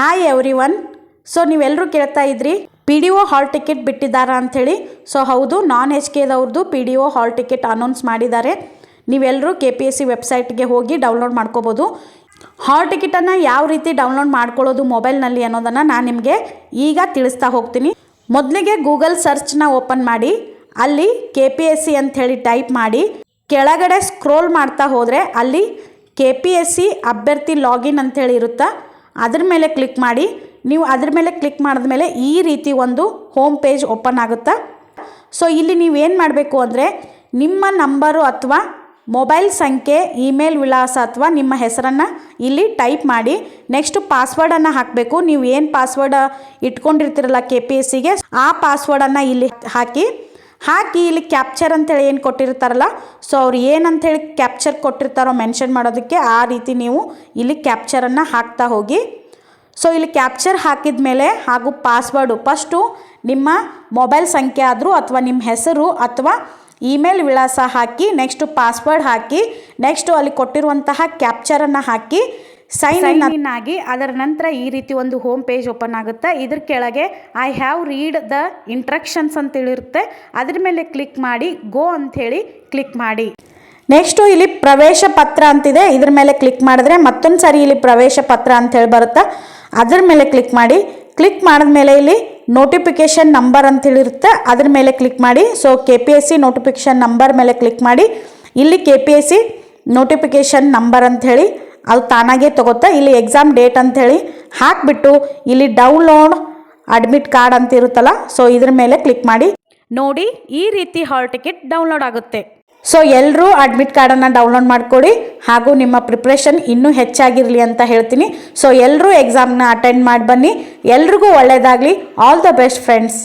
Hi every one so ನೀವೆಲ್ಲರೂ ಕೇಳ್ತಾ ಇದ್ರಿ P D O hall ticket ಬಿಟ್ಟಿದ್ದಾರಾ ಅಂಥೇಳಿ? ಸೊ ಹೌದು ನಾನ್ H ಕೆದವ್ರದ್ದು P D O hall ticket announce ಮಾಡಿದ್ದಾರೆ. ನೀವೆಲ್ಲರೂ ಕೆ ಪಿ ಎಸ್ ಸಿ ವೆಬ್ಸೈಟ್ಗೆ ಹೋಗಿ ಡೌನ್ಲೋಡ್ ಮಾಡ್ಕೋಬೋದು. ಹಾಲ್ ಟಿಕೆಟನ್ನು ಯಾವ ರೀತಿ ಡೌನ್ಲೋಡ್ ಮಾಡ್ಕೊಳ್ಳೋದು ಮೊಬೈಲ್ನಲ್ಲಿ ಅನ್ನೋದನ್ನು ನಾನು ನಿಮಗೆ ಈಗ ತಿಳಿಸ್ತಾ ಹೋಗ್ತೀನಿ. ಮೊದಲಿಗೆ ಗೂಗಲ್ ಸರ್ಚ್ನ ಓಪನ್ ಮಾಡಿ, ಅಲ್ಲಿ ಕೆ ಪಿ ಎಸ್ ಸಿ ಅಂಥೇಳಿ ಟೈಪ್ ಮಾಡಿ, ಕೆಳಗಡೆ ಸ್ಕ್ರೋಲ್ ಮಾಡ್ತಾ ಹೋದರೆ ಅಲ್ಲಿ ಕೆ ಪಿ ಎಸ್ ಸಿ ಅಭ್ಯರ್ಥಿ ಲಾಗಿನ್ ಅಂಥೇಳಿ ಇರುತ್ತಾ? ಅದ್ರ ಮೇಲೆ ಕ್ಲಿಕ್ ಮಾಡಿ, ನೀವು ಅದ್ರ ಮೇಲೆ ಕ್ಲಿಕ್ ಮಾಡಿದ ಮೇಲೆ ಈ ರೀತಿ ಒಂದು ಹೋಮ್ ಪೇಜ್ ಓಪನ್ ಆಗುತ್ತಾ? ಸೊ ಇಲ್ಲಿ ನೀವೇನು ಮಾಡಬೇಕು ಅಂದರೆ, ನಿಮ್ಮ ನಂಬರು ಅಥವಾ ಮೊಬೈಲ್ ಸಂಖ್ಯೆ ಇಮೇಲ್ ವಿಳಾಸ ಅಥವಾ ನಿಮ್ಮ ಹೆಸರನ್ನು ಇಲ್ಲಿ ಟೈಪ್ ಮಾಡಿ ನೆಕ್ಸ್ಟ್ ಪಾಸ್ವರ್ಡನ್ನು ಹಾಕಬೇಕು. ನೀವು ಏನು ಪಾಸ್ವರ್ಡ್ ಇಟ್ಕೊಂಡಿರ್ತೀರಲ್ಲ ಕೆ ಪಿ ಎಸ್ ಸಿಗೆ ಆ ಪಾಸ್ವರ್ಡನ್ನು ಇಲ್ಲಿ ಹಾಕಿ ಹಾಕಿ ಇಲ್ಲಿ ಕ್ಯಾಪ್ಚರ್ ಅಂತೇಳಿ ಏನು ಕೊಟ್ಟಿರ್ತಾರಲ್ಲ ಸೊ ಅವ್ರು ಏನಂತೇಳಿ ಕ್ಯಾಪ್ಚರ್ ಕೊಟ್ಟಿರ್ತಾರೋ ಮೆನ್ಷನ್ ಮಾಡೋದಕ್ಕೆ ಆ ರೀತಿ ನೀವು ಇಲ್ಲಿ ಕ್ಯಾಪ್ಚರನ್ನು ಹಾಕ್ತಾ ಹೋಗಿ. ಸೊ ಇಲ್ಲಿ ಕ್ಯಾಪ್ಚರ್ ಹಾಕಿದ ಮೇಲೆ ಹಾಗೂ ಪಾಸ್ವರ್ಡು ಫಸ್ಟು ನಿಮ್ಮ ಮೊಬೈಲ್ ಸಂಖ್ಯೆ ಆದರೂ ಅಥವಾ ನಿಮ್ಮ ಹೆಸರು ಅಥವಾ ಇಮೇಲ್ ವಿಳಾಸ ಹಾಕಿ ನೆಕ್ಸ್ಟು ಪಾಸ್ವರ್ಡ್ ಹಾಕಿ ನೆಕ್ಸ್ಟು ಅಲ್ಲಿ ಕೊಟ್ಟಿರುವಂತಹ ಕ್ಯಾಪ್ಚರನ್ನು ಹಾಕಿ ಸೈನ್ ಇನ್ ಆಗಿ ಅದರ ನಂತರ ಈ ರೀತಿ ಒಂದು ಹೋಮ್ ಪೇಜ್ ಓಪನ್ ಆಗುತ್ತೆ. ಇದ್ರ ಕೆಳಗೆ I have read the instructions ಅಂತೇಳಿರುತ್ತೆ ಅದ್ರ ಮೇಲೆ ಕ್ಲಿಕ್ ಮಾಡಿ ಗೋ ಅಂಥೇಳಿ ಕ್ಲಿಕ್ ಮಾಡಿ. ನೆಕ್ಸ್ಟು ಇಲ್ಲಿ ಪ್ರವೇಶ ಪತ್ರ ಅಂತಿದೆ. ಇದ್ರ ಮೇಲೆ ಕ್ಲಿಕ್ ಮಾಡಿದ್ರೆ ಮತ್ತೊಂದು ಸಾರಿ ಇಲ್ಲಿ ಪ್ರವೇಶ ಪತ್ರ ಅಂತ ಹೇಳಿ ಬರುತ್ತಾ. ಅದ್ರ ಮೇಲೆ ಕ್ಲಿಕ್ ಮಾಡಿ. ಕ್ಲಿಕ್ ಮಾಡಿದ್ಮೇಲೆ ಇಲ್ಲಿ ನೋಟಿಫಿಕೇಷನ್ ನಂಬರ್ ಅಂತ ಹೇಳಿರುತ್ತೆ. ಅದ್ರ ಮೇಲೆ ಕ್ಲಿಕ್ ಮಾಡಿ. So K P S C notification number ಮೇಲೆ ಕ್ಲಿಕ್ ಮಾಡಿ. ಇಲ್ಲಿ K P S C notification number ಅಂಥೇಳಿ ಅದು ತಾನಾಗೆ ತಗೋತಾ ಇಲ್ಲಿ ಎಕ್ಸಾಮ್ ಡೇಟ್ ಅಂಥೇಳಿ ಹಾಕಿಬಿಟ್ಟು ಇಲ್ಲಿ ಡೌನ್ಲೋಡ್ ಅಡ್ಮಿಟ್ ಕಾರ್ಡ್ ಅಂತ ಇರುತ್ತಲ್ಲ ಸೊ ಇದ್ರ ಮೇಲೆ ಕ್ಲಿಕ್ ಮಾಡಿ. ನೋಡಿ ಈ ರೀತಿ ಹಾಲ್ ಟಿಕೆಟ್ ಡೌನ್ಲೋಡ್ ಆಗುತ್ತೆ. ಸೊ ಎಲ್ಲರೂ ಅಡ್ಮಿಟ್ ಕಾರ್ಡನ್ನು ಡೌನ್ಲೋಡ್ ಮಾಡ್ಕೊಳ್ಳಿ ಹಾಗೂ ನಿಮ್ಮ ಪ್ರಿಪ್ರೇಷನ್ ಇನ್ನೂ ಹೆಚ್ಚಾಗಿರಲಿ ಅಂತ ಹೇಳ್ತೀನಿ. ಸೊ ಎಲ್ಲರೂ ಎಕ್ಸಾಮ್ನ ಅಟೆಂಡ್ ಮಾಡಿ ಬನ್ನಿ. ಎಲ್ರಿಗೂ ಒಳ್ಳೆಯದಾಗಲಿ ಆಲ್ ದ ಬೆಸ್ಟ್ ಫ್ರೆಂಡ್ಸ್